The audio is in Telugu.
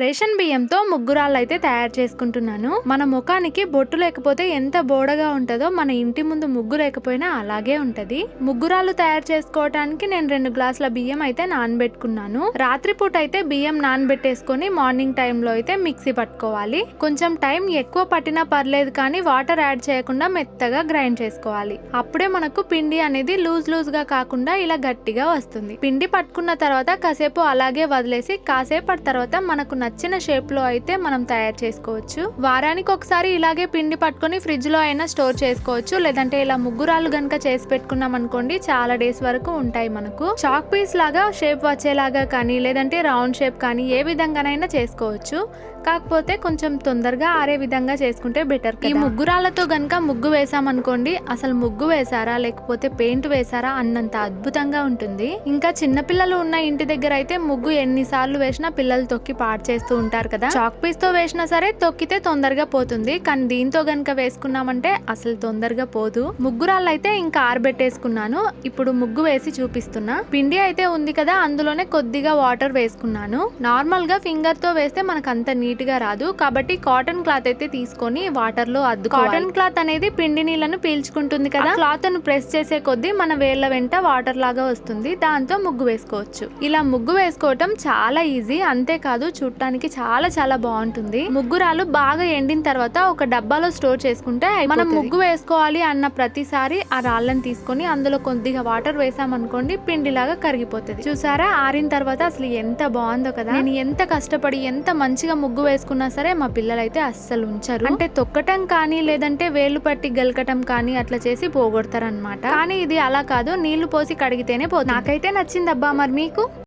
రేషన్ బియ్యంతో ముగ్గురాళ్ళు అయితే తయారు చేసుకుంటున్నాను. మన ముఖానికి బొట్టు లేకపోతే ఎంత బోడగా ఉంటుందో మన ఇంటి ముందు ముగ్గు లేకపోయినా అలాగే ఉంటది. ముగ్గురాలు తయారు చేసుకోవటానికి నేను రెండు గ్లాసుల బియ్యం అయితే నానబెట్టుకున్నాను. రాత్రిపూట అయితే బియ్యం నానబెట్టేసుకొని మార్నింగ్ టైంలో అయితే మిక్సీ పట్టుకోవాలి. కొంచెం టైం ఎక్కువ పట్టినా పర్లేదు కానీ వాటర్ యాడ్ చేయకుండా మెత్తగా గ్రైండ్ చేసుకోవాలి. అప్పుడే మనకు పిండి అనేది లూజ్ లూజ్గా కాకుండా ఇలా గట్టిగా వస్తుంది. పిండి పట్టుకున్న తర్వాత కాసేపు అలాగే వదిలేసి కాసేపటి తర్వాత మనకు నచ్చిన షేప్లో అయితే మనం తయారు చేసుకోవచ్చు. వారానికి ఒకసారి ఇలాగే పిండి పట్టుకొని ఫ్రిడ్జ్లో అయినా స్టోర్ చేసుకోవచ్చు. లేదంటే ఇలా ముగ్గురాలు గనుక చేసి పెట్టుకున్నాం అనుకోండి చాలా డేస్ వరకు ఉంటాయి మనకు. చాక్ పీస్ లాగా షేప్ వచ్చేలాగా కానీ లేదంటే రౌండ్ షేప్ కానీ ఏ విధంగానైనా చేసుకోవచ్చు. కాకపోతే కొంచెం తొందరగా ఆరే విధంగా చేసుకుంటే బెటర్ ఈ ముగ్గురాలతో గనక ముగ్గు వేసామనుకోండి అసలు ముగ్గు వేసారా లేకపోతే పెయింట్ వేసారా అన్నంత అద్భుతంగా ఉంటుంది. ఇంకా చిన్నపిల్లలు ఉన్న ఇంటి దగ్గర అయితే ముగ్గు ఎన్నిసార్లు వేసినా పిల్లలు తొక్కి పాడు చేస్తూ ఉంటారు కదా? చాక్ పీస్తో వేసినా సరే తొక్కితే తొందరగా పోతుంది. కానీ దీంతో గనక వేసుకున్నామంటే అసలు తొందరగా పోదు. ముగ్గురాళ్ళు అయితే ఇంకా ఆరబెట్టేసుకున్నాను. ఇప్పుడు ముగ్గు వేసి చూపిస్తున్నా. పిండి అయితే ఉంది కదా అందులోనే కొద్దిగా వాటర్ వేసుకున్నాను. నార్మల్గా ఫింగర్తో వేస్తే మనకు అంత నీట్గా రాదు. కాబట్టి కాటన్ క్లాత్ అయితే తీసుకొని వాటర్లో అద్దు కాటన్ క్లాత్ అనేది పిండి నీళ్ళను పీల్చుకుంటుంది కదా? క్లాత్ను ప్రెస్ చేసే కొద్దీ మన వేళ్ళ వెంట వాటర్ లాగా వస్తుంది. దాంతో ముగ్గు వేసుకోవచ్చు. ఇలా ముగ్గు వేసుకోవటం చాలా ఈజీ. అంతేకాదు చూడటానికి చాలా చాలా బాగుంటుంది. ముగ్గురాలు బాగా ఎండిన తర్వాత ఒక డబ్బాలో స్టోర్ చేసుకుంటే మనం ముగ్గు వేసుకోవాలి అన్న ప్రతిసారి ఆ రాళ్ళని తీసుకొని అందులో కొద్దిగా వాటర్ వేసామనుకోండి పిండిలాగా కరిగిపోతుంది. చూసారా? ఆరిన తర్వాత అసలు ఎంత బాగుందో కదా. నేను ఎంత కష్టపడి ఎంత మంచిగా ముగ్గు వేసుకున్నా సరే మా పిల్లలైతే అస్సలు ఉంచారు. అంటే తొక్కటం కానీ లేదంటే వేలు పట్టి గెలకటం కానీ అట్లా చేసి పోగొడతారనమాట కానీ ఇది అలా కాదు. నీళ్ళు పోసి కడిగితేనే పోతుంది. నాకైతే నచ్చిందబ్బా మరి మీకు?